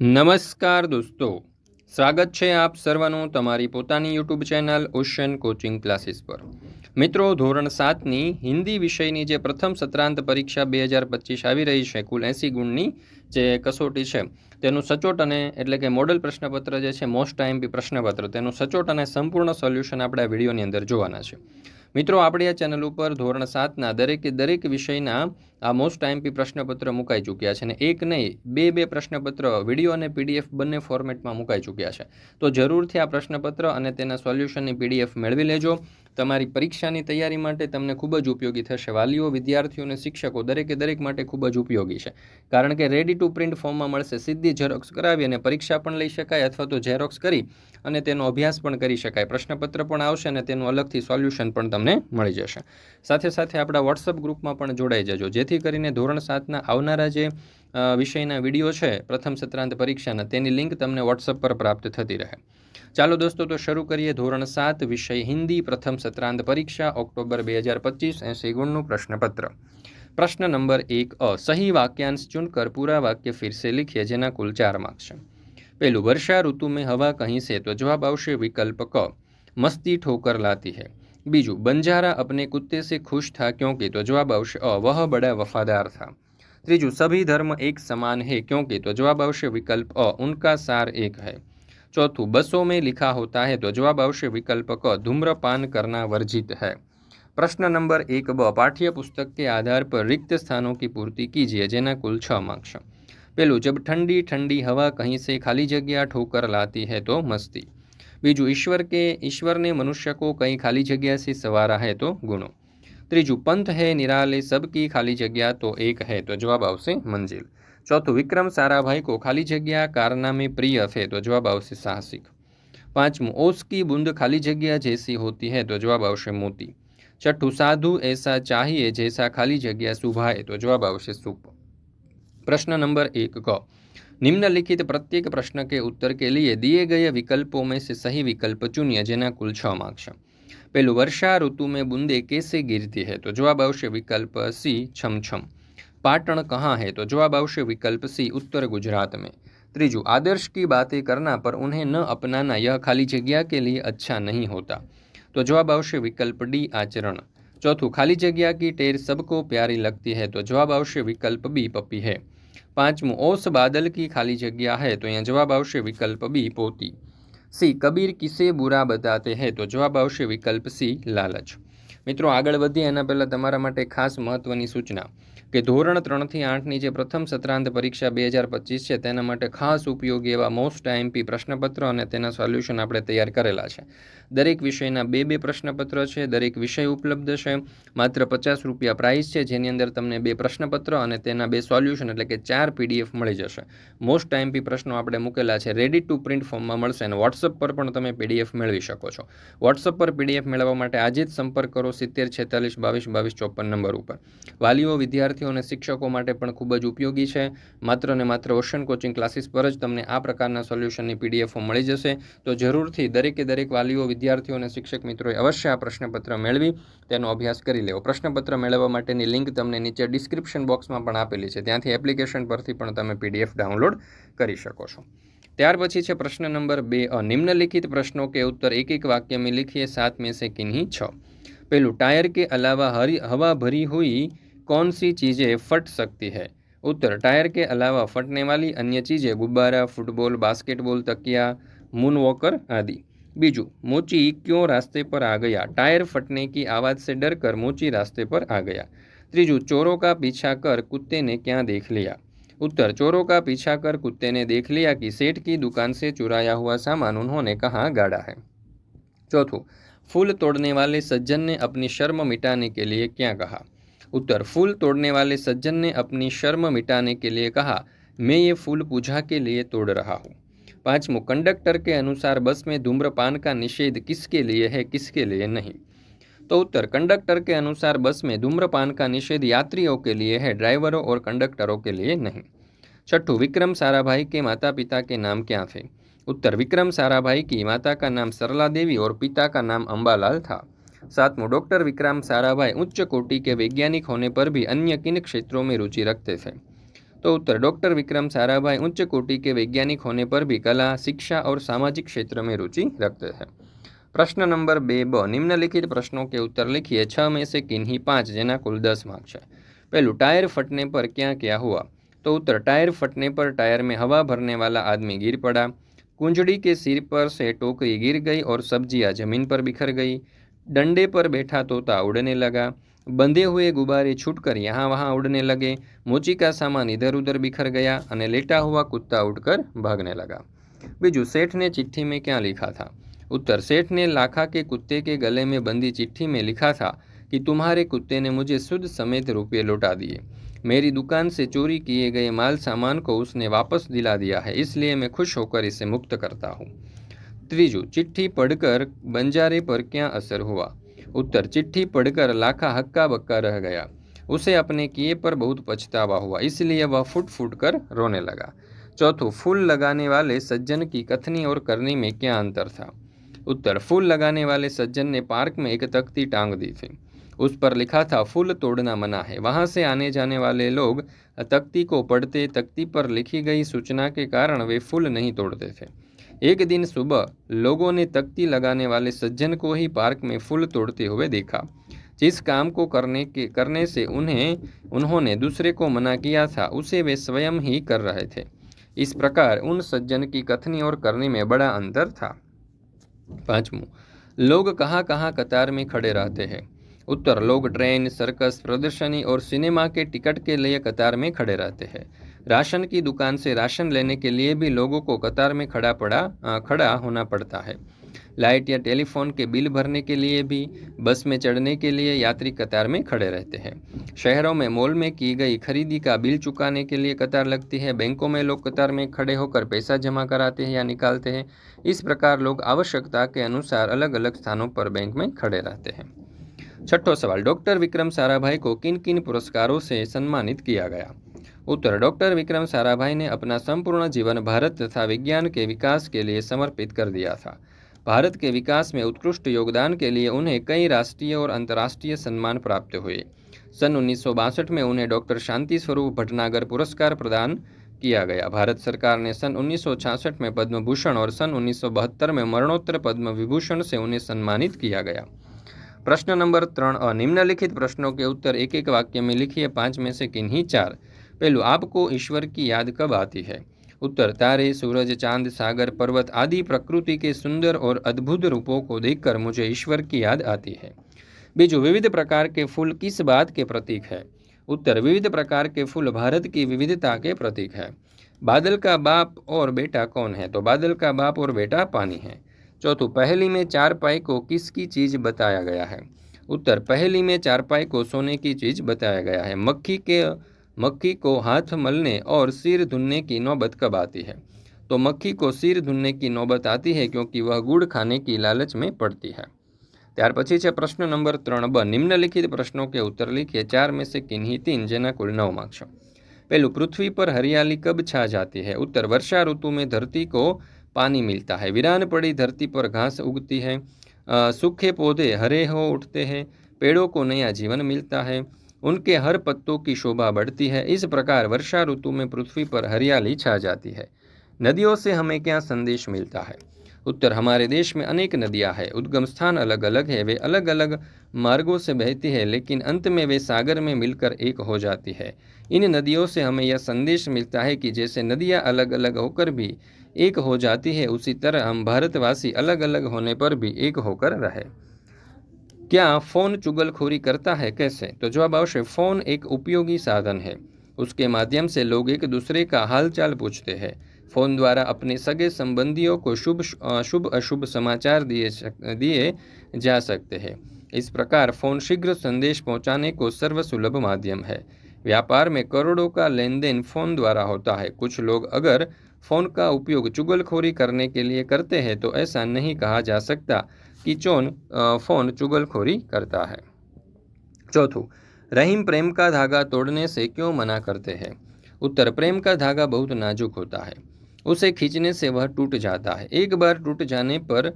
નમસ્કાર દોસ્તો. સ્વાગત છે આપ સર્વનું તમારી પોતાની YouTube channel ocean coaching classes પર. મિત્રો, ધોરણ સાતની હિન્દી વિષયની જે પ્રથમ સત્રાંત પરીક્ષા બે હજાર પચીસ આવી રહી છે, કુલ એંસી ગુણની જે કસોટી છે, તેનું સચોટ અને એટલે કે મોડલ પ્રશ્નપત્ર જે છે મોસ્ટ આઈએમપી પ્રશ્નપત્ર, તેનું સચોટ અને સંપૂર્ણ સોલ્યુશન આપણે આ વિડીયોની અંદર જોવાના છે. મિત્રો, આપણી આ ચેનલ ઉપર ધોરણ સાતના દરેકે દરેક વિષયના આ મોસ્ટ આઈએમપી પ્રશ્નપત્ર મુકાઈ ચૂક્યા છે અને એક નહીં, બે બે પ્રશ્નપત્ર વીડિયો અને પીડીએફ બંને ફોર્મેટમાં મુકાઈ ચૂક્યા છે. તો જરૂરથી આ પ્રશ્નપત્ર અને તેના સોલ્યુશનની પીડીએફ મેળવી લેજો. તમારી પરીક્ષાની તૈયારી માટે તમને ખૂબ જ ઉપયોગી થશે. વાલીઓ, વિદ્યાર્થીઓ અને શિક્ષકો દરેકે દરેક માટે ખૂબ જ ઉપયોગી છે. કારણ કે રેડી ટુ પ્રિન્ટ ફોર્મમાં મળશે, સીધી ઝેરોક્સ કરાવી અને પરીક્ષા પણ લઈ શકાય અથવા તો ઝેરોક્સ કરી અને તેનો અભ્યાસ પણ કરી શકાય. પ્રશ્નપત્ર પણ આવશે અને તેનું અલગથી સોલ્યુશન પણ તમને મળી જશે. સાથે સાથે આપણા વોટ્સઅપ ગ્રુપમાં પણ જોડાઈ જજો. જેથી જેથી કરીને ધોરણ સાતના આવનારા જે વિષયના વીડિયો છે, પ્રથમ સત્રાંત પરીક્ષાના, તેની લિંક તમને વોટ્સઅપ પર પ્રાપ્ત થતી રહે. ચાલો દોસ્તો, તો શરૂ કરીએ ધોરણ સાત, વિષય હિન્દી, પ્રથમ સત્રાંત પરીક્ષા, ઓક્ટોબર બે હજાર પચીસ એંસી ગુણનું પ્રશ્નપત્ર. પ્રશ્ન નંબર એક, અ, સહી વાક્યાંશ ચુનકર પૂરા વાક્ય ફિરસે લખીએ, જેના કુલ ચાર માર્ક્સ છે. પહેલું, વર્ષા ઋતુ મેં હવા કહીશે તો જવાબ આવશે વિકલ્પ ક. મસ્તી ઠોકર લાતી હૈ. બીજું बंजारा अपने कुत्ते से खुश था क्योंकि तो जवाब આવશે અ वह बड़ा वफादार था ત્રીજું सभी धर्म एक समान है क्योंकि तो जवाब આવશે विकल्प अ उनका सार एक है चौथું बसों में लिखा होता है तो जवाब આવશે विकल्प क धूम्रपान करना वर्जित है प्रश्न नंबर एक ब पाठ्य पुस्तक के आधार पर रिक्त स्थानों की पूर्ति कीजिए જેના કુલ છ માર્ક્સ પેલું जब ठंडी ठंडी हवा कहीं से खाली जगह ठोकर लाती है तो मस्ती બીજું ईश्वर के ईश्वर ने मनुष्य को कई खाली जगह से सवारा है तो गुणों ત્રીજું पंथ है निराले सबकी खाली जगह तो एक है तो जवाब આવશે મંજિલ चौथું विक्रम साराभाई को खाली जगह कारनामे प्रिय थे तो जवाब આવશે साहसिक પાંચમું ओस की बूंद खाली जगह जैसी होती है तो जवाब આવશે मोती छठું साधु ऐसा चाहिए जैसा खाली जगह सुभाए तो जवाब આવશે सुप प्रश्न नंबर एक क निम्नलिखित प्रत्येक प्रश्न के उत्तर के लिए दिए गए विकल्पों में से सही विकल्प चुनिए જેના કુલ છ માર્ક્સ પેલું વર્ષા ઋતુ में बूंदे कैसे गिरती है तो जवाब આવશે विकल्प सी छम छम पाटण कहाँ है तो जवाब आवश्य विकल्प सी उत्तर गुजरात में त्रिजु आदर्श की बातें करना पर उन्हें न अपनाना यह खाली जगह के लिए अच्छा नहीं होता तो जवाब आवश्य विकल्प डी आचरण चौथु खाली जगह की टेर सबको प्यारी लगती है तो जवाब आवश्य विकल्प बी पपी है पांचमु ओस बादल की खाली जगह है तो અહીંયા जवाब આવશે વિકલ્પ बी, पोती। सी, कबीर किसे बुरा बताते हैं तो जवाब આવશે વિકલ્પ सी, लालच। મિત્રો, આગળ વધીએ. એના પહેલાં તમારા માટે ખાસ મહત્ત્વની સૂચના કે ધોરણ ત્રણથી આઠની જે પ્રથમ સત્રાંત પરીક્ષા બે હજાર પચીસ છે, તેના માટે ખાસ ઉપયોગી એવા મોસ્ટ આઈએમપી પ્રશ્નપત્ર અને તેના સોલ્યુશન આપણે તૈયાર કરેલા છે. દરેક વિષયના બે બે પ્રશ્નપત્ર છે, દરેક વિષય ઉપલબ્ધ છે. માત્ર પચાસ રૂપિયા પ્રાઇસ છે, જેની અંદર તમને બે પ્રશ્નપત્ર અને તેના બે સોલ્યુશન એટલે કે ચાર પીડીએફ મળી જશે. મોસ્ટ આઈએમપી પ્રશ્નો આપણે મૂકેલા છે રેડી ટુ પ્રિન્ટ ફોર્મમાં મળશે અને વોટ્સઅપ પર પણ તમે પીડીએફ મેળવી શકો છો. વોટ્સઅપ પર પીડીએફ મેળવવા માટે આજે જ સંપર્ક કરો સિત્તેર, છેતાલીસ, બાવીસ બાવીસ, ચોપન નંબર ઉપર. વાલીઓ, વિદ્યાર્થીઓ અને શિક્ષકો માટે પણ ખૂબ જ ઉપયોગી છે. માત્ર ને માત્ર ઓશન કોચિંગ ક્લાસીસ પર જ તમને આ પ્રકારના સોલ્યુશનની પીડીએફો મળી જશે. તો જરૂરથી દરેકે દરેક વાલીઓ, વિદ્યાર્થીઓ અને શિક્ષક મિત્રોએ અવશ્ય આ પ્રશ્નપત્ર મેળવી, તેનો અભ્યાસ કરી લેવો. પ્રશ્નપત્ર મેળવવા માટેની લિંક તમને નીચે ડિસ્ક્રિપ્શન બોક્સમાં પણ આપેલી છે. ત્યાંથી એપ્લિકેશન પરથી પણ તમે પીડીએફ ડાઉનલોડ કરી શકો છો. ત્યાર પછી છે પ્રશ્ન નંબર બે નિમ્નલિખિત પ્રશ્નો કે ઉત્તર. એક એક વાક્ય વાક્યમાં લીખીએ સાત મેં સે કિન્હી છ. પેલું टायर के अलावा हरी, हवा भरी हुई कौन सी चीज़ें फट सकती है? उत्तर, टायर के अलावा फटने वाली अन्य चीज़ें, गुब्बारा, फुटबॉल, बास्केटबॉल, तकिया मून वॉकर आदि। बीजू, मोची क्यों रास्ते पर आ गया? टायर फटने की आवाज़ से डर कर मोची रास्ते पर आ गया। त्रीजू, चोरों का पीछा कर कुत्ते ने क्या देख लिया? उत्तर, चोरों का पीछा कर कुत्ते ने देख लिया कि सेठ की दुकान से चुराया हुआ सामान उन्होंने कहाँ गाड़ा है। चौथू फूल तोड़ने वाले सज्जन ने अपनी शर्म मिटाने के लिए क्या कहा? उत्तर, फूल तोड़ने वाले सज्जन ने अपनी शर्म मिटाने के लिए कहा, मैं ये फूल पूजा के लिए तोड़ रहा हूँ। पाँचवों कंडक्टर के अनुसार बस में धूम्रपान का निषेध किसके लिए है, किसके लिए नहीं? तो उत्तर, कंडक्टर के अनुसार बस में धूम्रपान का निषेध यात्रियों के लिए है, ड्राइवरों और कंडक्टरों के लिए नहीं। छठू, विक्रम साराभाई के माता पिता के नाम क्या थे? उत्तर विक्रम साराभाई की माता का नाम सरला देवी और पिता का नाम अंबालाल था। सातवों डॉक्टर विक्रम साराभाई उच्च कोटि के वैज्ञानिक होने पर भी अन्य किन क्षेत्रों में रुचि रखते थे? तो उत्तर डॉक्टर विक्रम साराभाई उच्च कोटि के वैज्ञानिक होने पर भी कला, शिक्षा और सामाजिक क्षेत्र में रुचि रखते हैं प्रश्न नंबर बे ब, निम्नलिखित प्रश्नों के उत्तर लिखिए। छः में से किन्हीं पाँच जेना कुल दस मार्क्स है। पहलू, टायर फटने पर क्या क्या हुआ? तो उत्तर, टायर फटने पर टायर में हवा भरने वाला आदमी गिर पड़ा। कुंजड़ी के सिर पर से टोकरी गिर गई और सब्ज़ियाँ ज़मीन पर बिखर गई। डंडे पर बैठा तोता उड़ने लगा। बंधे हुए गुब्बारे छूटकर यहाँ वहाँ उड़ने लगे। मोची का सामान इधर उधर बिखर गया और लेटा हुआ कुत्ता उड़कर भागने लगा। बीजू, सेठ ने चिट्ठी में क्या लिखा था? उत्तर, सेठ ने लाखा के कुत्ते के गले में बंदी चिट्ठी में लिखा था कि तुम्हारे कुत्ते ने मुझे शुद्ध समेत रुपये लौटा दिए। मेरी दुकान से चोरी किए गए माल सामान को उसने वापस दिला दिया है, इसलिए मैं खुश होकर इसे मुक्त करता हूँ। त्रीजू, चिट्ठी पढ़कर बंजारे पर क्या असर हुआ? उत्तर, चिट्ठी पढ़कर लाखा हक्का बक्का रह गया। उसे अपने किए पर बहुत पछतावा हुआ, इसलिए वह फुट फुट कर रोने लगा। चौथो, फूल लगाने वाले सज्जन की कथनी और करनी में क्या अंतर था? उत्तर, फूल लगाने वाले सज्जन ने पार्क में एक तख्ती टांग दी थी। उस पर लिखा था, फूल तोड़ना मना है। वहाँ से आने जाने वाले लोग तख्ती को पढ़ते तख्ती पर लिखी गई सूचना के कारण वे फूल नहीं तोड़ते थे। एक दिन सुबह लोगों ने तख्ती लगाने वाले सज्जन को ही पार्क में फूल तोड़ते हुए देखा। जिस काम को करने के, करने से उन्हें, उन्होंने दूसरे को मना किया था, उसे वे स्वयं ही कर रहे थे। इस प्रकार उन सज्जन की कथनी और करनी में बड़ा अंतर था। पांचवों लोग कहाँ कहाँ कतार में खड़े रहते हैं। उत्तर लोग ट्रेन, सर्कस, प्रदर्शनी और सिनेमा के टिकट के लिए कतार में खड़े रहते हैं। राशन की दुकान से राशन लेने के लिए भी लोगों को कतार में खड़ा पड़ा खड़ा होना पड़ता है। लाइट या टेलीफोन के बिल भरने के लिए भी, बस में चढ़ने के लिए यात्री कतार में खड़े रहते हैं। शहरों में, मॉल में की गई खरीदी का बिल चुकाने के लिए कतार लगती है। बैंकों में लोग कतार में खड़े होकर पैसा जमा कराते हैं या निकालते हैं। इस प्रकार लोग आवश्यकता के अनुसार अलग अलग स्थानों पर बैंक में खड़े रहते हैं। छठो सवाल, डॉक्टर विक्रम साराभाई को किन किन पुरस्कारों से सम्मानित किया गया? उत्तर, डॉक्टर विक्रम साराभाई ने अपना संपूर्ण जीवन भारत तथा विज्ञान के विकास के लिए समर्पित कर दिया था। भारत के विकास में उत्कृष्ट योगदान के लिए उन्हें कई राष्ट्रीय और अंतर्राष्ट्रीय सम्मान प्राप्त हुए। सन उन्नीस सौ बासठ में उन्हें डॉक्टर शांति स्वरूप भटनागर पुरस्कार प्रदान किया गया। भारत सरकार ने सन उन्नीस में पद्म भूषण और सन उन्नीस सौ बहत्तर में मरणोत्तर पद्म विभूषण से उन्हें सम्मानित किया गया। प्रश्न नंबर अ निम्नलिखित प्रश्नों के उत्तर एक एक वाक्य में लिखिए, पाँच में से किन्हीं चार। पहलू, आपको ईश्वर की याद कब आती है? उत्तर, तारे, सूरज, चाँद, सागर, पर्वत आदि प्रकृति के सुंदर और अद्भुत रूपों को देखकर मुझे ईश्वर की याद आती है। बीजू, विविध प्रकार के फूल किस बात के प्रतीक है? उत्तर, विविध प्रकार के फूल भारत की विविधता के प्रतीक है। बादल का बाप और बेटा कौन है? तो बादल का बाप और बेटा पानी है। चौथो पहली में चार पाई को किसकी चीज बताया गया है उत्तर पहली में चार पाई को सोने की चीज बताया गया है मक्खी के मक्खी को हाथ मलने और सिर धुनने की नौबत कब आती है तो मक्खी को सिर धुनने की नौबत आती है क्योंकि वह गुड़ खाने की लालच में पड़ती है ત્યાર પછી છે પ્રશ્ન નંબર ત્રણ બ નિમ્નલિખિત પ્રશ્નો કે ઉત્તર લીખીએ ચાર में से किन्हीं तीन જેના कुल नौ मार्क्स पहलू पृथ्वी पर हरियाली कब छा जाती है उत्तर वर्षा ऋतु में धरती को पानी मिलता है। वीरान पड़ी धरती पर घास उगती है। सूखे पौधे हरे हो उठते हैं। पेड़ों को नया जीवन मिलता है। उनके हर पत्तों की शोभा बढ़ती है। इस प्रकार वर्षा ऋतु में पृथ्वी पर हरियाली छा जाती है। नदियों से हमें क्या संदेश मिलता है? उत्तर, हमारे देश में अनेक नदियाँ हैं, उद्गम स्थान अलग अलग है, वे अलग अलग मार्गों से बहती है, लेकिन अंत में वे सागर में मिलकर एक हो जाती है। इन नदियों से हमें यह संदेश मिलता है कि जैसे नदियाँ अलग अलग होकर भी एक हो जाती है, उसी तरह हम भारतवासी अलग अलग होने पर भी एक होकर रहे। क्या फ़ोन चुगलखोरी करता है, कैसे? तो जवाब अवश्य, फ़ोन एक उपयोगी साधन है। उसके माध्यम से लोग एक दूसरे का हालचाल पूछते हैं। फ़ोन द्वारा अपने सगे संबंधियों को शुभ शुभ अशुभ समाचार दिए दिए जा सकते हैं। इस प्रकार फ़ोन शीघ्र संदेश पहुँचाने को सर्वसुलभ माध्यम है। व्यापार में करोड़ों का लेन देन फ़ोन द्वारा होता है। कुछ लोग अगर फ़ोन का उपयोग चुगलखोरी करने के लिए करते हैं तो ऐसा नहीं कहा जा सकता कि चोन फ़ोन चुगलखोरी करता है। चौथों, रहीम प्रेम का धागा तोड़ने से क्यों मना करते हैं? उत्तर, प्रेम का धागा बहुत नाजुक होता है। उसे खींचने से वह टूट जाता है। एक बार टूट जाने पर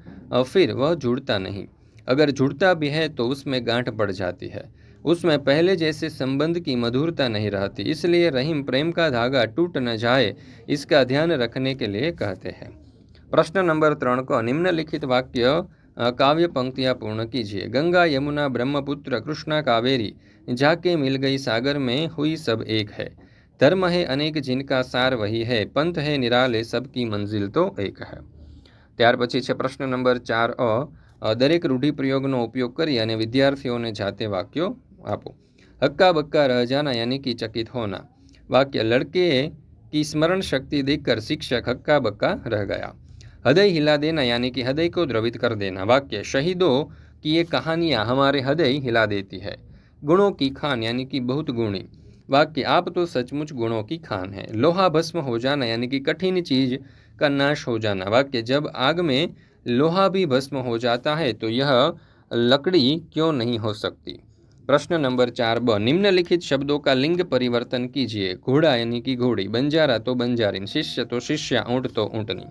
फिर वह जुड़ता नहीं। अगर जुड़ता भी है तो उसमें गांठ पड़ जाती है। उसमें पहले जैसे संबंध की मधुरता नहीं रहती, इसलिए रहीम प्रेम का धागा टूट न जाए, इसका ध्यान रखने के लिए कहते हैं। प्रश्न नंबर त्रण को निम्नलिखित वाक्य काव्य पंक्तियाँ पूर्ण कीजिए। गंगा, यमुना, ब्रह्मपुत्र, कृष्णा, कावेरी, जाके मिल गई सागर में हुई सब एक है। धर्म है अनेक जिनका सार वही है पंथ है निराले सबकी मंजिल तो એક है ત્યાર પછી છે પ્રશ્ન નંબર ચાર અ અ, દરેક રૂઢિપ્રયોગનો ઉપયોગ કરી અને વિદ્યાર્થીઓને જાતે વાક્યો આપો હક્કા બક્કા રહ જાના યાની કે ચકિત હોના वाक्य लड़के की स्मरण शक्ति देखकर शिक्षक हक्का बक्का रह गया हृदय हिला देना यानी कि हृदय को द्रवित कर देना वाक्य शहीदों की ये कहानियाँ हमारे हृदय हिला देती है गुणों की खान यानी कि बहुत गुणी वाक्य, आप तो सचमुच गुणों की खान है। लोहा भस्म हो जाना, यानी कि कठिन चीज़ का नाश हो जाना। वाक्य, जब आग में लोहा भी भस्म हो जाता है तो यह लकड़ी क्यों नहीं हो सकती? प्रश्न नंबर चार ब, निम्नलिखित शब्दों का लिंग परिवर्तन कीजिए। घोड़ा, यानी कि घोड़ी। बंजारा तो बंजारीन, शिष्य तो शिष्या, ऊँट तो ऊँटनी।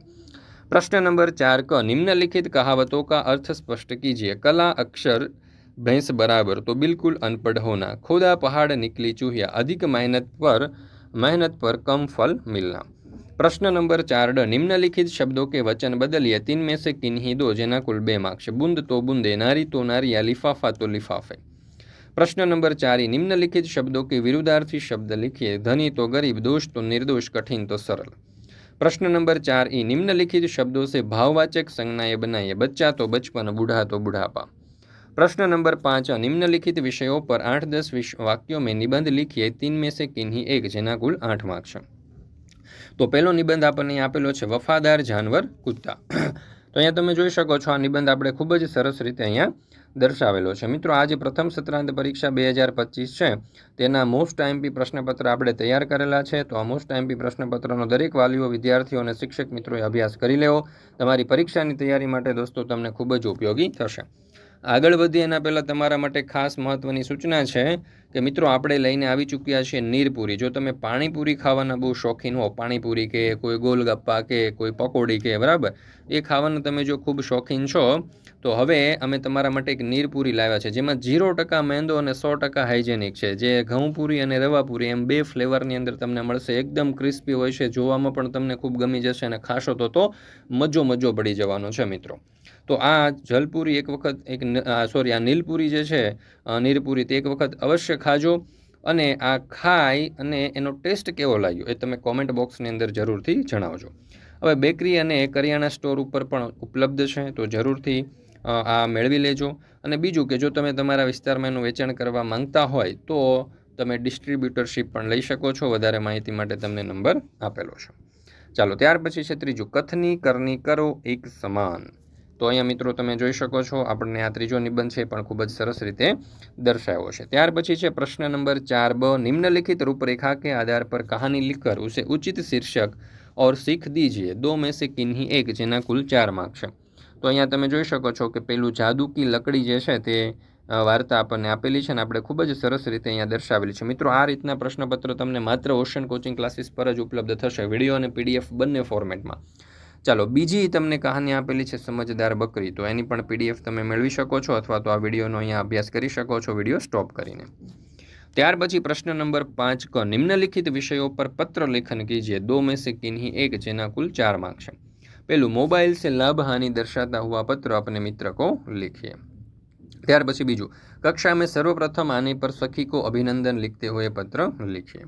प्रश्न नंबर चार क, निम्नलिखित कहावतों का अर्थ स्पष्ट कीजिए। कला, अक्षर भैंस बराबर तो बिल्कुल अनपढ़ होना खोदा पहाड़ निकली चूहिया अधिक मेहनत पर मेहनत पर कम फल मिलना प्रश्न नंबर चार निम्नलिखित शब्दों के वचन बदलिए तीन में से किन्हीं दो जेना कुल बे मार्क्स बूंद तो बूंदे नारी तो नारिया लिफाफा तो लिफाफे प्रश्न नंबर चार निम्नलिखित शब्दों के विरुद्धार्थी शब्द लिखिए धनी तो गरीब दोष तो निर्दोष कठिन तो सरल प्रश्न नंबर चार ई निम्नलिखित शब्दों से भाववाचक संज्ञाएँ बनाइए बच्चा तो बचपन बूढ़ा तो बुढ़ापा प्रश्न नंबर पाँच निम्नलिखित विषयों पर आठ दस विश वाक्यों में निबंध लिखिए तीन में से किन्हीं एक જેના કુલ આઠ માર્ક છે તો પહેલો નિબંધ આપણને અહીં આપેલો છે વફાદાર જાનવર કૂદતા તો અહીંયા તમે જોઈ શકો છો આ નિબંધ આપણે ખૂબ જ સરસ રીતે અહીંયા દર્શાવેલો છે મિત્રો આ જે પ્રથમ સત્રાંત પરીક્ષા બે હજાર પચીસ છે તેના મોસ્ટ આઈએમપી પ્રશ્નપત્ર આપણે તૈયાર કરેલા છે તો આ મોસ્ટ આઈએમપી પ્રશ્નપત્રનો દરેક વાલીઓ વિદ્યાર્થીઓ અને શિક્ષક મિત્રોએ અભ્યાસ કરી લેવો તમારી પરીક્ષાની તૈયારી માટે દોસ્તો તમને ખૂબ જ ઉપયોગી થશે આગળ વધીએ એના પહેલાં તમારા માટે ખાસ મહત્ત્વની સૂચના છે કે મિત્રો, આપણે લઈને આવી ચૂક્યા છીએ નીરપુરી. જો તમે પાણીપુરી ખાવાના બહુ શોખીન હો, પાણીપુરી કે કોઈ ગોલગપ્પા કે કોઈ પકોડી કે, બરાબર? એ ખાવાનું તમે જો ખૂબ શોખીન છો તો હવે અમે તમારા માટે એક નીરપુરી લાવ્યા છે, જેમાં ઝીરો ટકા મેંદો અને સો ટકા હાઇજેનિક છે. જે ઘઉંપુરી અને રવાપુરી એમ બે ફ્લેવરની અંદર તમને મળશે. એકદમ ક્રિસ્પી હોય છે, જોવામાં પણ તમને ખૂબ ગમી જશે અને ખાશો તો તો મજો મજો પડી જવાનો છે મિત્રો. તો આ જલપુરી એક વખત, એક સોરી, આ નીલપુરી જે છે નીરપુરી તે એક વખત અવશ્ય ખાજો અને આ ખાઈ અને એનો ટેસ્ટ કેવો લાગ્યો એ તમે કોમેન્ટ બોક્સની અંદર જરૂરથી જણાવજો. હવે બેકરી અને કરિયાણા સ્ટોર ઉપર પણ ઉપલબ્ધ છે, તો જરૂરથી આ મેળવી લેજો. અને બીજું કે જો તમે તમારા વિસ્તારમાં એનું વેચાણ કરવા માંગતા હોય, તો તમે ડિસ્ટ્રીબ્યુટરશીપ પણ લઈ શકો છો. વધારે માહિતી માટે તમને નંબર આપેલો છે. ચાલો, ત્યાર પછી છે ત્રીજું, કથની કરની કરો એક સમાન. તો અહીંયા મિત્રો તમે જોઈ શકો છો, આપણને આ ત્રીજો નિબંધ છે પણ ખૂબ જ સરસ રીતે દર્શાવ્યો છે. ત્યાર પછી છે પ્રશ્ન નંબર ચાર બ, નિમ્નલિખિત રૂપરેખા કે આધાર પર કહાની લિખર, ઉસે ઉચિત શીર્ષક ઓર શીખ દીજીએ. દો મેં સે કિન્હી એક, જેના કુલ ચાર માર્ક છે. તો અહીંયા તમે જોઈ શકો છો કે પેલું જાદુકી લકડી જે છે તે વાર્તા આપણને આપેલી છે અને આપણે ખૂબ જ સરસ રીતે અહીંયા દર્શાવેલી છે. મિત્રો, આ રીતના પ્રશ્નપત્ર તમને માત્ર ઓશન કોચિંગ ક્લાસીસ પર જ ઉપલબ્ધ થશે વીડિયો અને પીડીએફ બંને ફોર્મેટમાં ચાલો, બીજી તમને કહાની આપેલી છે સમજદાર બકરી, તો એની પણ પીડીએફ તમે મેળવી શકો છો અથવા તો આ વિડીયોનો અહીંયા અભ્યાસ કરી શકો છો વીડિયો સ્ટોપ કરીને. ત્યાર પછી પ્રશ્ન નંબર પાંચ, ક, નિમ્નલિખિત વિષયો પર પત્ર લેખન કીજીએ, દો મેં કિન્હી એક, જેના કુલ ચાર માર્ક છે. પેલું મોબાઈલ से लाभ हानि दर्शाता हुआ पत्र अपने मित्र को लिखिए ત્યાર પછી બીજું કક્ષા में सर्वप्रथम आने पर सखी को अभिनंदन लिखते हुए पत्र लिखिए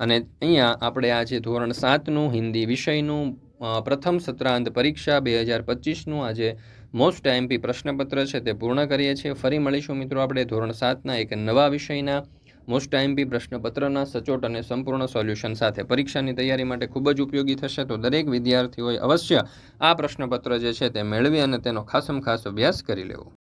અને અહીંયા આપણે આ જે ધોરણ સાતનું હિન્દી વિષયનું અ, પ્રથમ સત્રાંત પરીક્ષા બે હજાર પચીસનું આજે મોસ્ટ આઈએમપી પ્રશ્નપત્ર છે તે પૂર્ણ કરીએ છીએ ફરી મળીશું મિત્રો આપણે ધોરણ સાતના એક નવા વિષયના મોસ્ટ આઈએમપી પ્રશ્નપત્રના સચોટ અને સંપૂર્ણ સોલ્યુશન સાથે પરીક્ષાની તૈયારી માટે ખૂબ જ ઉપયોગી થશે, તો દરેક વિદ્યાર્થીઓએ અવશ્ય આ પ્રશ્નપત્ર જે છે તે મેળવી અને તેનો ખાસમ ખાસ અભ્યાસ કરી લેવો.